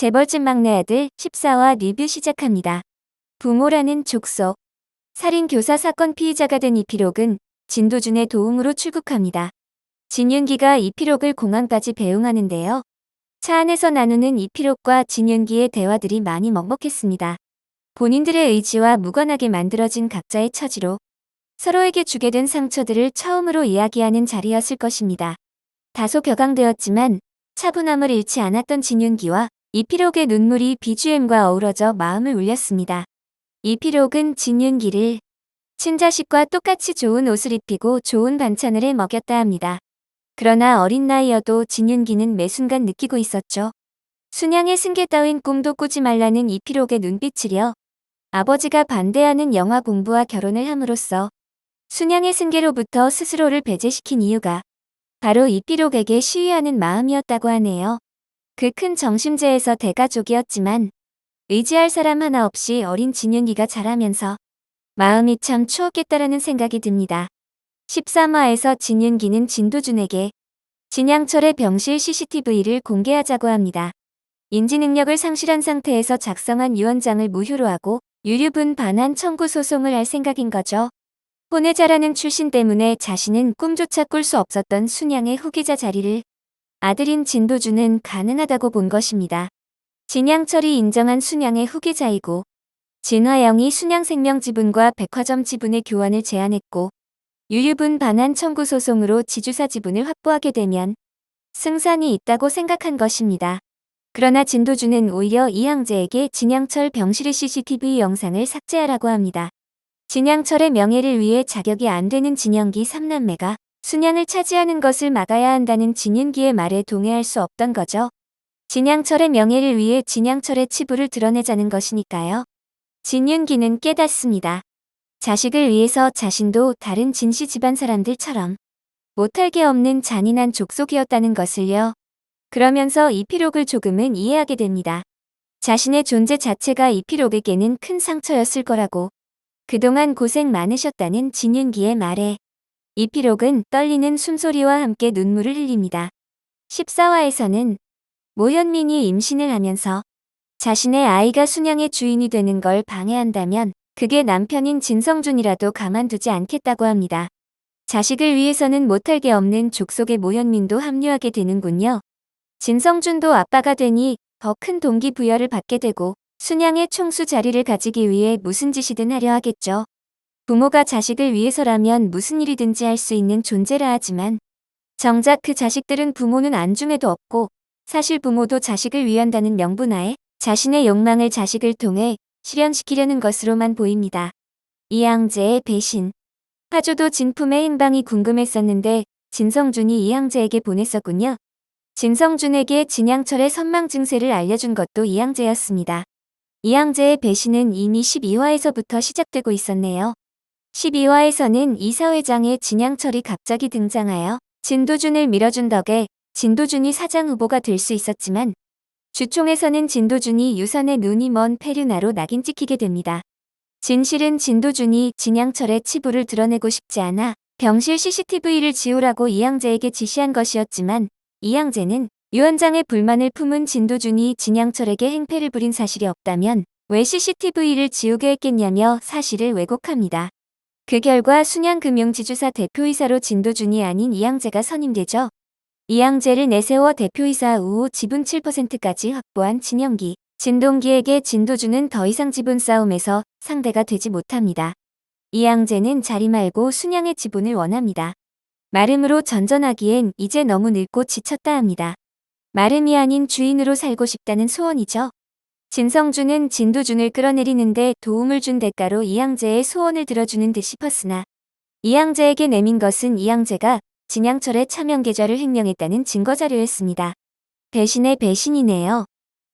재벌집 막내 아들 14화 리뷰 시작합니다. 부모라는 족속. 살인 교사 사건 피의자가 된 이필옥은 진도준의 도움으로 출국합니다. 진윤기가 이필옥을 공항까지 배웅하는데요. 차 안에서 나누는 이필옥과 진윤기의 대화들이 많이 먹먹했습니다. 본인들의 의지와 무관하게 만들어진 각자의 처지로 서로에게 주게 된 상처들을 처음으로 이야기하는 자리였을 것입니다. 다소 격앙되었지만 차분함을 잃지 않았던 진윤기와 이필옥의 눈물이 BGM과 어우러져 마음을 울렸습니다. 이필옥은 진윤기를 친자식과 똑같이 좋은 옷을 입히고 좋은 반찬을 해 먹였다 합니다. 그러나 어린 나이여도 진윤기는 매 순간 느끼고 있었죠. 순양의 승계 따윈 꿈도 꾸지 말라는 이필옥의 눈빛이려 아버지가 반대하는 영화 공부와 결혼을 함으로써 순양의 승계로부터 스스로를 배제시킨 이유가 바로 이필옥에게 시위하는 마음이었다고 하네요. 그 큰 정심제에서 대가족이었지만 의지할 사람 하나 없이 어린 진윤기가 자라면서 마음이 참 추웠겠다라는 생각이 듭니다. 13화에서 진윤기는 진도준에게 진양철의 병실 CCTV를 공개하자고 합니다. 인지 능력을 상실한 상태에서 작성한 유언장을 무효로 하고 유류분 반환 청구 소송을 할 생각인 거죠. 혼외자라는 출신 때문에 자신은 꿈조차 꿀 수 없었던 순양의 후계자 자리를 아들인 진도준은 가능하다고 본 것입니다. 진양철이 인정한 순양의 후계자이고 진화영이 순양생명 지분과 백화점 지분의 교환을 제안했고 유류분 반환 청구 소송으로 지주사 지분을 확보하게 되면 승산이 있다고 생각한 것입니다. 그러나 진도준은 오히려 이항재에게 진양철 병실의 CCTV 영상을 삭제하라고 합니다. 진양철의 명예를 위해 자격이 안 되는 진영기 3남매가 순양을 차지하는 것을 막아야 한다는 진윤기의 말에 동의할 수 없던 거죠. 진양철의 명예를 위해 진양철의 치부를 드러내자는 것이니까요. 진윤기는 깨닫습니다. 자식을 위해서 자신도 다른 진씨 집안 사람들처럼 못할 게 없는 잔인한 족속이었다는 것을요. 그러면서 이필옥을 조금은 이해하게 됩니다. 자신의 존재 자체가 이필옥에게는 큰 상처였을 거라고 그동안 고생 많으셨다는 진윤기의 말에 이필옥은 떨리는 숨소리와 함께 눈물을 흘립니다. 14화에서는 모현민이 임신을 하면서 자신의 아이가 순양의 주인이 되는 걸 방해한다면 그게 남편인 진성준이라도 가만두지 않겠다고 합니다. 자식을 위해서는 못할 게 없는 족속의 모현민도 합류하게 되는군요. 진성준도 아빠가 되니 더 큰 동기부여를 받게 되고 순양의 총수 자리를 가지기 위해 무슨 짓이든 하려 하겠죠. 부모가 자식을 위해서라면 무슨 일이든지 할 수 있는 존재라 하지만 정작 그 자식들은 부모는 안중에도 없고 사실 부모도 자식을 위한다는 명분하에 자신의 욕망을 자식을 통해 실현시키려는 것으로만 보입니다. 이항재의 배신. 하조도 진품의 행방이 궁금했었는데 진성준이 이항재에게 보냈었군요. 진성준에게 진양철의 선망 증세를 알려준 것도 이항재였습니다. 이항재의 배신은 이미 12화에서부터 시작되고 있었네요. 12화에서는 이사회장의 진양철이 갑자기 등장하여 진도준을 밀어준 덕에 진도준이 사장 후보가 될 수 있었지만 주총에서는 진도준이 유선의 눈이 먼 페류나로 낙인 찍히게 됩니다. 진실은 진도준이 진양철의 치부를 드러내고 싶지 않아 병실 CCTV를 지우라고 이양재에게 지시한 것이었지만 이양재는 유원장의 불만을 품은 진도준이 진양철에게 행패를 부린 사실이 없다면 왜 CCTV를 지우게 했겠냐며 사실을 왜곡합니다. 그 결과 순양금융지주사 대표이사로 진도준이 아닌 이양재가 선임되죠. 이양재를 내세워 대표이사 우호 지분 7%까지 확보한 진영기, 진동기에게 진도준은 더 이상 지분 싸움에서 상대가 되지 못합니다. 이양재는 자리 말고 순양의 지분을 원합니다. 마름으로 전전하기엔 이제 너무 늙고 지쳤다 합니다. 마름이 아닌 주인으로 살고 싶다는 소원이죠. 진성준은 진도준을 끌어내리는데 도움을 준 대가로 이양재의 소원을 들어주는 듯 싶었으나 이양재에게 내민 것은 이양재가 진양철의 차명 계좌를 횡령했다는 증거 자료였습니다. 배신의 배신이네요.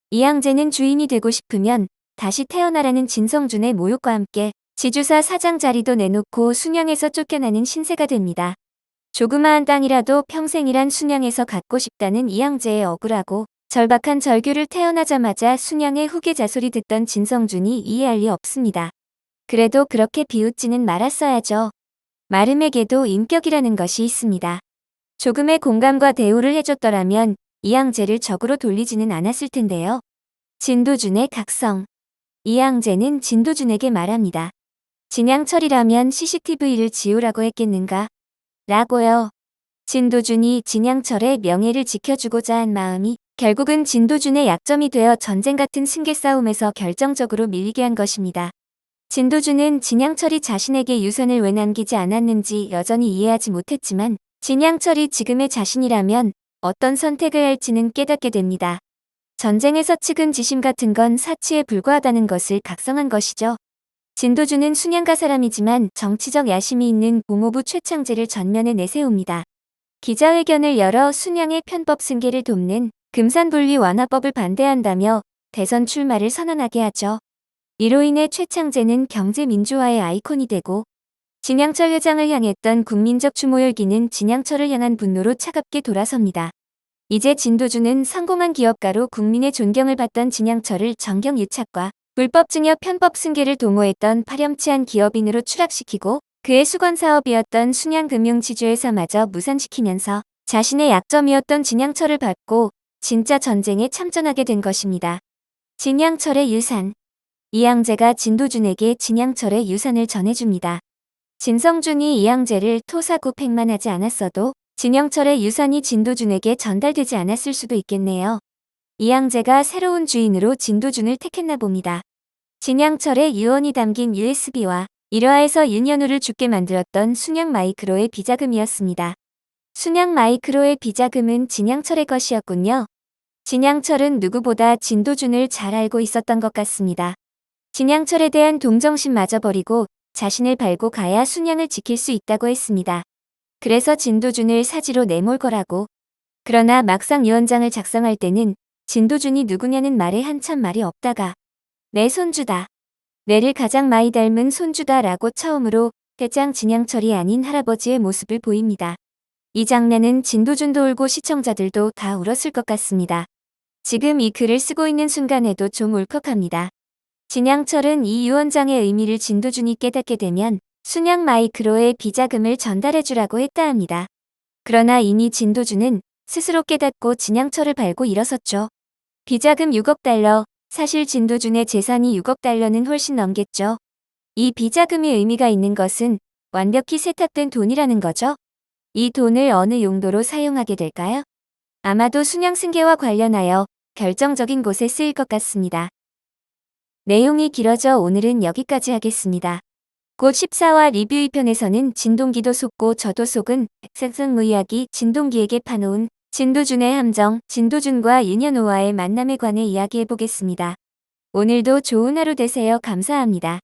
이양재는 주인이 되고 싶으면 다시 태어나라는 진성준의 모욕과 함께 지주사 사장 자리도 내놓고 순양에서 쫓겨나는 신세가 됩니다. 조그마한 땅이라도 평생이란 순양에서 갖고 싶다는 이양재의 억울하고 절박한 절규를 태어나자마자 순양의 후계자 소리 듣던 진성준이 이해할 리 없습니다. 그래도 그렇게 비웃지는 말았어야죠. 마름에게도 인격이라는 것이 있습니다. 조금의 공감과 대우를 해줬더라면 이양재를 적으로 돌리지는 않았을 텐데요. 진도준의 각성. 이양재는 진도준에게 말합니다. 진양철이라면 CCTV를 지우라고 했겠는가? 라고요. 진도준이 진양철의 명예를 지켜주고자 한 마음이 결국은 진도준의 약점이 되어 전쟁 같은 승계 싸움에서 결정적으로 밀리게 한 것입니다. 진도준은 진양철이 자신에게 유선을 왜 남기지 않았는지 여전히 이해하지 못했지만 진양철이 지금의 자신이라면 어떤 선택을 할지는 깨닫게 됩니다. 전쟁에서 측은 지심 같은 건 사치에 불과하다는 것을 각성한 것이죠. 진도준은 순양가 사람이지만 정치적 야심이 있는 공호부 최창재를 전면에 내세웁니다. 기자회견을 열어 순양의 편법 승계를 돕는 금산분리 완화법을 반대한다며 대선 출마를 선언하게 하죠. 이로 인해 최창재는 경제민주화의 아이콘이 되고 진양철 회장을 향했던 국민적 추모 열기는 진양철을 향한 분노로 차갑게 돌아섭니다. 이제 진도준은 성공한 기업가로 국민의 존경을 받던 진양철을 정경 유착과 불법 증여 편법 승계를 도모했던 파렴치한 기업인으로 추락시키고 그의 수건 사업이었던 순양금융지주에서마저 무산시키면서 자신의 약점이었던 진양철을 받고 진짜 전쟁에 참전하게 된 것입니다. 진양철의 유산 이양재가 진도준에게 진양철의 유산을 전해줍니다. 진성준이 이양재를 토사구 팽만하지 않았어도 진영철의 유산이 진도준에게 전달되지 않았을 수도 있겠네요. 이양재가 새로운 주인으로 진도준을 택했나 봅니다. 진양철의 유언이 담긴 USB와 일화에서 윤현우를 죽게 만들었던 순양 마이크로의 비자금이었습니다. 순양 마이크로의 비자금은 진양철의 것이었군요. 진양철은 누구보다 진도준을 잘 알고 있었던 것 같습니다. 진양철에 대한 동정심 마저 버리고 자신을 밟고 가야 순양을 지킬 수 있다고 했습니다. 그래서 진도준을 사지로 내몰 거라고. 그러나 막상 유언장을 작성할 때는 진도준이 누구냐는 말에 한참 말이 없다가 내 손주다. 내를 가장 많이 닮은 손주다 라고 처음으로 대장 진양철이 아닌 할아버지의 모습을 보입니다. 이 장면은 진도준도 울고 시청자들도 다 울었을 것 같습니다. 지금 이 글을 쓰고 있는 순간에도 좀 울컥합니다. 진양철은 이 유언장의 의미를 진도준이 깨닫게 되면 순양 마이크로의 비자금을 전달해주라고 했다 합니다. 그러나 이미 진도준은 스스로 깨닫고 진양철을 밟고 일어섰죠. 비자금 6억 달러, 사실 진도준의 재산이 6억 달러는 훨씬 넘겠죠. 이 비자금이 의미가 있는 것은 완벽히 세탁된 돈이라는 거죠. 이 돈을 어느 용도로 사용하게 될까요? 아마도 순양 승계와 관련하여 결정적인 곳에 쓰일 것 같습니다. 내용이 길어져 오늘은 여기까지 하겠습니다. 곧 14화 리뷰 2편에서는 진동기도 속고 저도 속은 의학이 진동기에게 파놓은 진도준의 함정, 진도준과 윤현우와의 만남에 관해 이야기해보겠습니다. 오늘도 좋은 하루 되세요. 감사합니다.